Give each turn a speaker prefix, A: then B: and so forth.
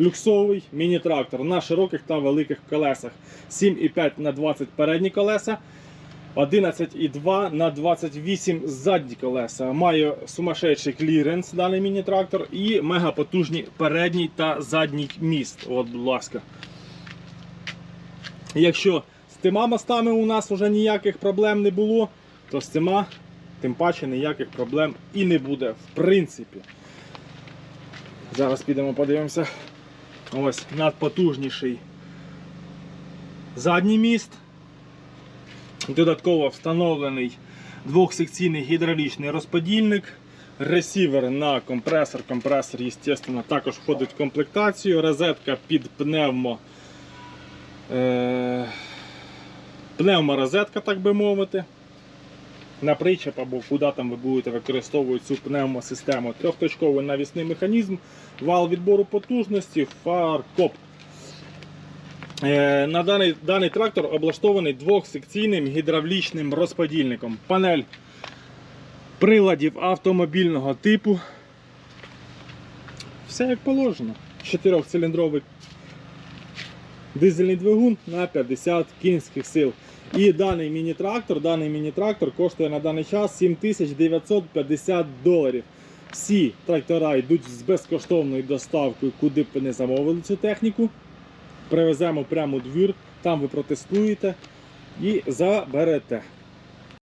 A: люксовий міні-трактор на широких та великих колесах. 7,5 на 20 передні колеса, 11,2 на 28 задні колеса. Має сумасшедший кліренс даний міні-трактор і мегапотужні передній та задній міст. От, будь ласка. Якщо з тима мостами у нас вже ніяких проблем не було, то з цими тим паче ніяких проблем і не буде, в принципі. Зараз підемо подивимося. Ось надпотужніший задній міст. Додатково встановлений двохсекційний гідравлічний розподільник. Ресівер на компресор. Компресор, звісно, також входить в комплектацію. Розетка під пневмо. Е... Пневморозетка, так би мовити. На причеп або куди там ви будете використовувати цю пневмосистему. Трьохточковий навісний механізм, вал відбору потужності, фаркоп. Е, На даний, даний трактор облаштований двохсекційним гідравлічним розподільником. Панель приладів автомобільного типу. Все як положено. Чотирьохциліндровий дизельний двигун на 50 кінських сил. І даний міні-трактор, даний міні-трактор коштує на даний час 7950 доларів. Всі трактора йдуть з безкоштовною доставкою, куди б ви не замовили цю техніку. Привеземо прямо у двір, там ви протестуєте і заберете.